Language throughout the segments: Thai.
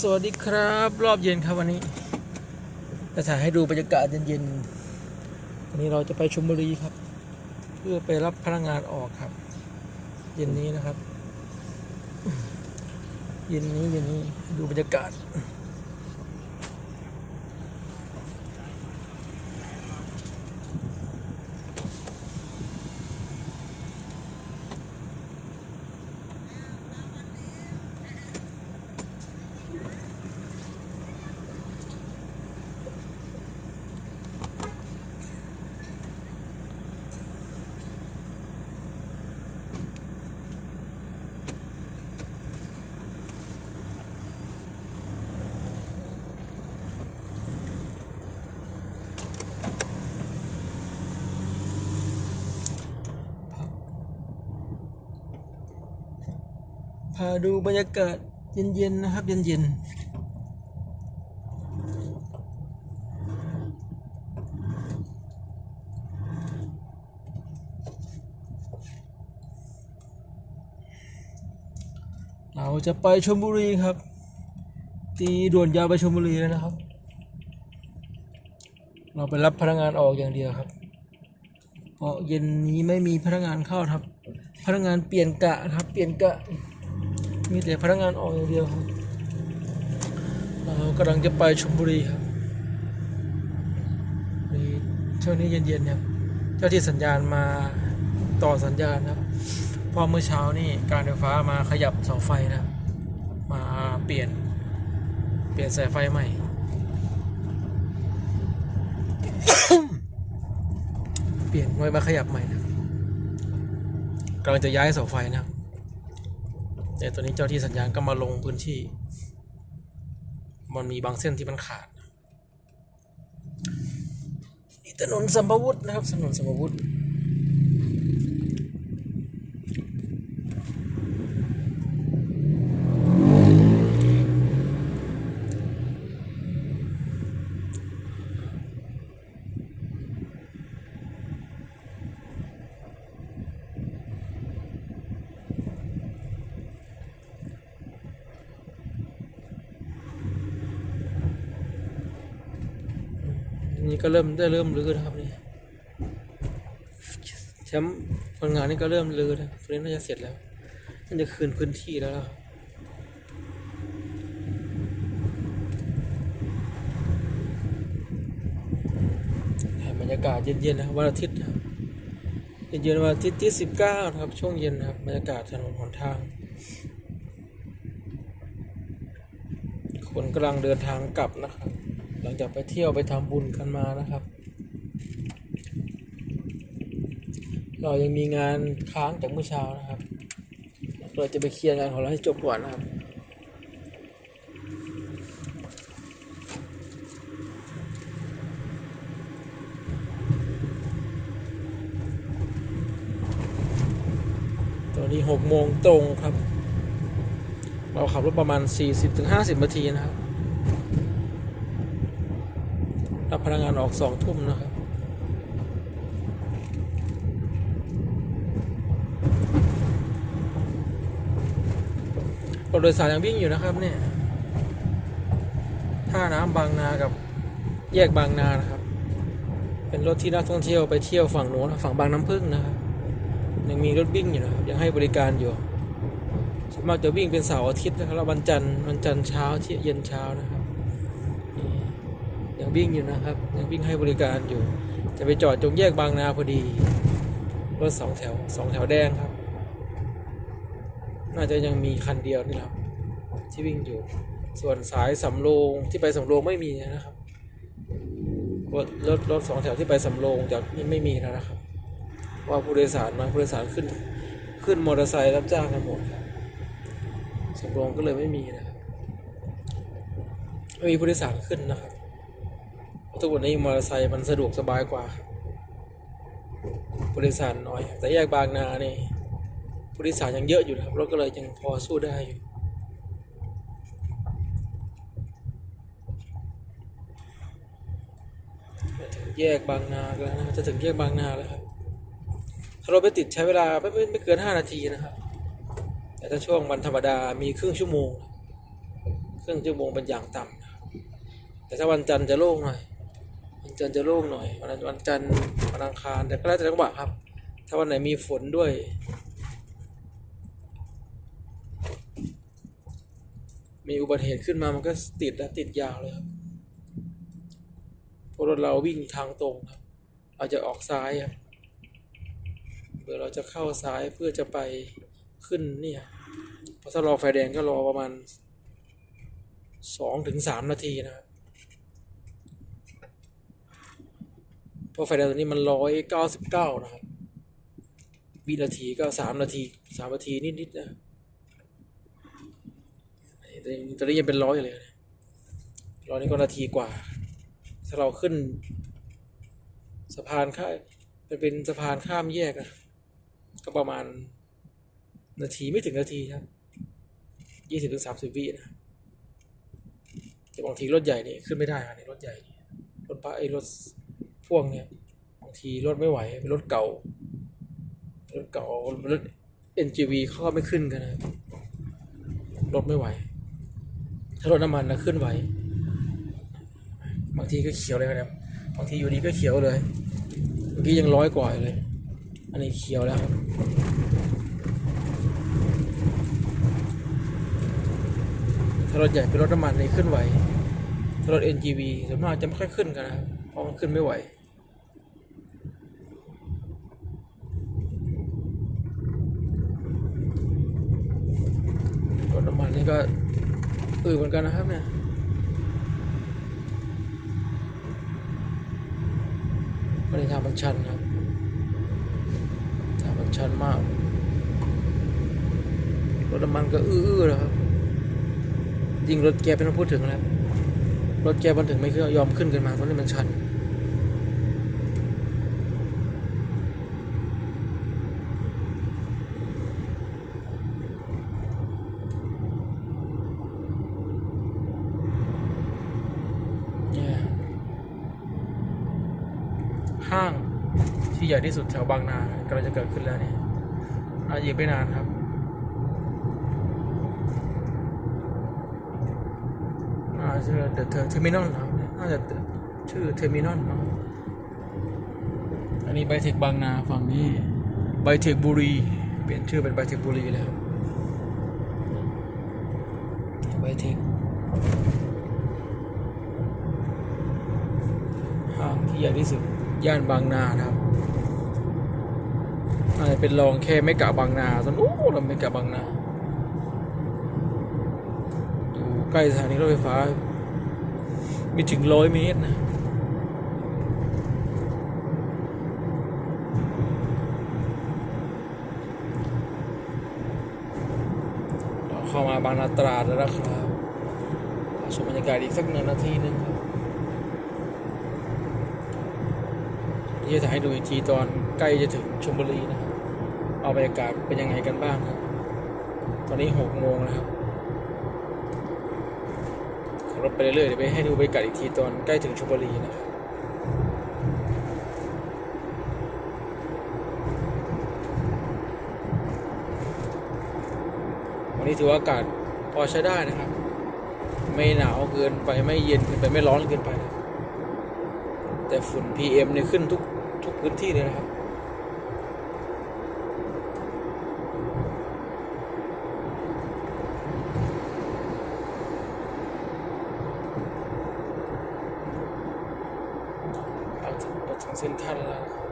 สวัสดีครับ รอบเย็นครับวันนี้จะถ่ายให้ดูบรรยากาศเย็นๆวันนี้เราจะไปชมบุรีครับ เพื่อไปรับพนักงานออกครับ เย็นนี้นะครับ เย็นนี้เย็นนี้ดูบรรยากาศ พาดูบรรยากาศเย็นๆนะครับเย็นๆ เราจะไปชลบุรีครับ ตีด่วนยาวไปชลบุรีแล้วนะครับ เราไปรับพนักงานออกอย่างเดียวครับ เพราะเย็นนี้ไม่มีพนักงานเข้าครับ พนักงานเปลี่ยนกะครับ เปลี่ยนกะ มีแต่พนักงานออกอย่างเดียวครับเรากำลังจะไปชลบุรีครับนี่ช่วงนี้เย็นๆครับเจ้าที่สัญญาณมาต่อสัญญาณครับพอเมื่อเช้านี่การไฟฟ้ามาขยับเสาไฟนะมาเปลี่ยนเปลี่ยนสายไฟใหม่ เปลี่ยนไว้มาขยับใหม่นะกำลังจะย้ายเสาไฟนะครับ แต่ตัวนี้เจ้าที่สัญญาณก็มาลงพื้นที่ มันมีบางเส้นที่มันขาดนี่ถนนสัมภวุธนะครับถนนสัมภวุธ นี่ก็เริ่มได้เริ่มรื้อนะครับนี่แชมป์คนงานนี่ก็เริ่มรื้อแล้วตรงนี้น่าจะเสร็จแล้วน่าจะคืนพื้นที่แล้วล่ะให้บรรยากาศเย็นๆนะวันอาทิตย์นะเย็นๆวันอาทิตย์ที่สิบเก้านะครับ ช่วงเย็นนะครับบรรยากาศถนนหนทาง คนกำลังเดินทางกลับนะครับ หลังจากไปเที่ยวไปทำบุญกันมานะครับ เรายังมีงานค้างจากเมื่อเช้านะครับ เราจะไปเคลียร์งานของเราให้จบก่อนนะครับตอนนี้หกโมงตรงครับ เราขับรถประมาณ 40-50 นาทีนะครับ รับพนักงานออกสองทุ่มนะครับรถโดยสารยังวิ่งอยู่นะครับเนี่ยท่าน้ำบางนากับแยกบางนานะครับ เป็นรถที่นักท่องเที่ยวไปเที่ยวฝั่งโน้นฝั่งบางน้ำพึ่งนะครับยังมีรถวิ่งอยู่นะครับ ยังให้บริการอยู่ส่วนมากจะวิ่งเป็นเสาร์อาทิตย์นะครับแล้ววันจันทร์วันจันทร์เช้าเที่ยเย็นเช้านะครับ ยังวิ่งอยู่นะครับ ยังวิ่งให้บริการอยู่ จะไปจอดตรงแยกบางนาพอดี รถสองแถวสองแถวแดงครับ น่าจะยังมีคันเดียวนี่ครับ ที่วิ่งอยู่ ส่วนสายสำโรงที่ไปสำโรงไม่มีนะครับ รถรถรถสองแถวที่ไปสำโรงจากนี่ไม่มีแล้วนะครับ ว่าผู้โดยสารมาผู้โดยสารขึ้น ขึ้นมอเตอร์ไซค์รับจ้างกันหมดสำโรงก็เลยไม่มีนะครับไม่มีผู้โดยสารขึ้นนะครับ ทุกวันนี้มอเตอร์ไซค์มันสะดวกสบายกว่าผู้โดยสารน้อย แต่แยกบางนานี่ผู้โดยสารยังเยอะอยู่นะครับรถก็เลยยังพอสู้ได้อยู่ถึงแยกบางนาแล้วนะจะถึงแยกบางนาแล้วครับถ้ารถไปติดใช้เวลาไม่ไม่ไม่เกินห้านาทีนะครับ แต่ถ้าช่วงวันธรรมดามีครึ่งชั่วโมง ครึ่งชั่วโมงเป็นอย่างต่ำแต่ถ้าวันจันทร์จะโล่งหน่อย วันจันทร์จะโล่งหน่อยวันวันจันทร์วันอังคารแต่ก็แล้วแต่จังหวะครับ ถ้าวันไหนมีฝนด้วย มีอุบัติเหตุขึ้นมามันก็ติดและติดยาวเลยครับเพราะรถเราวิ่งทางตรงครับเราจะออกซ้ายครับเผื่อเราจะเข้าซ้ายเพื่อจะไปขึ้นเนี่ยพราะถ้ารอไฟแดงก็รอประมาณสองถึงสามนาทีนะครับ เพราะไฟแดงตัวนี้มันร้อยเก้าสิบเก้านะครับ วินาทีก็สามนาทีสามนาทีนิดๆนะตอนนี้ตอนนี้ยังเป็นร้อยเลยร้อยนี่ก็นาทีกว่า ถ้าเราขึ้น สะพานข้ามเป็นสะพานข้ามแยกอะก็ประมาณนาทีไม่ถึงนาทีครับยี่สิบถึงสามสิบวินะแต่บางทีรถใหญ่นี่ขึ้นไม่ได้ครับในรถใหญ่นี่รถปะไอ้รถ พ่วงเนี่ยบางทีรถไม่ไหวเป็นรถเก่ารถเก่ารถ NGV เขาก็ไม่ขึ้นกันนะรถไม่ไหว ถ้ารถน้ำมันนะขึ้นไหว บางทีก็เขียวเลยครับบางทีอยู่ดีก็เขียวเลยเมื่อกี้ยังร้อยกว่าอยเลย อันนี้เขียวแล้วครับถ้ารถใหญ่เป็นรถน้ำมันนี่ขึ้นไหวถ้ารถ NGV ส่วนมากจะไม่ค่อยขึ้นกันนะเพราะมันขึ้นไม่ไหว รถ นี่ก็อือเหมือนกันนะครับเนี่ยบริทางมันชันครับ ทางมันชันมาก รถน้ำมันก็อื้อๆแล้วครับ ยิ่งรถแกเป็นต้องพูดถึงแล้วรถแกมันถึงไม่ขึ้นยอมขึ้นกันมาเพราะนี่มันชัน เนี่ย ห้างที่ใหญ่ที่สุดแถวบางนากำลังจะเกิดขึ้นแล้วเนี่ยอาจจะไม่นานครับน่าจะเดอะเทอร์มินอลครับน่าจะชื่อเทอร์มินอลมั้งอันนี้ไบเทคบางนาฝั่งนี้ไบเทคบุรี เปลี่ยนชื่อเป็นไบเทคบุรีแล้วไบเทคห้างที่ใหญ่ที่สุด ย่านบางนานะครับอาจจะเป็นรองแค่ไม่กะบางนาส่วนโอ้เราไม่กะบางนาอยู่ใกล้สถานีรถไฟฟ้า มีถึงร้อยเมตรนะเราเข้ามาบางนาตราดแล้วนะครับชมบรรยากาศอีกสักหนึ่งนาทีหนึงครับ ที่ จะถ่ายให้ดูอีกทีตอนใกล้จะถึงชลบุรีนะครับ เอาบรรยากาศเป็นยังไงกันบ้างครับ ตอนนี้หกโมงนะครับขับรถไปเรื่อยๆเดี๋ยวไปให้ดูบรรยากาศอีกทีตอนใกล้ถึงชลบุรีนะครับวันนี้ถือว่าอากาศพอใช้ได้นะครับ ไม่หนาวเกินไปไม่เย็นเกินไปไม่ร้อนเกินไปแต่ฝุ่น PM เนี่ยขึ้นทุก ทุกพื้นที่เลยนะครับเราถึงไปถึงเส้นทรันแล้วนะครับ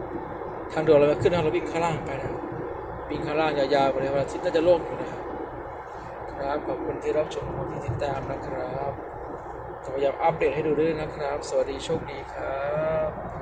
ทางด่วนเราไปขึ้นทางเราวิ่งข้างล่างไปนะครับวิ่งข้างล่างยาวๆไปเลยวันอาทิตย์น่าจะโล่งอยู่นะครับครับขอบคุณที่รับชมขอบคุณที่ติดตามนะครับจะพยายามอัปเดตให้ดูด้วยนะครับ สวัสดีโชคดีครับ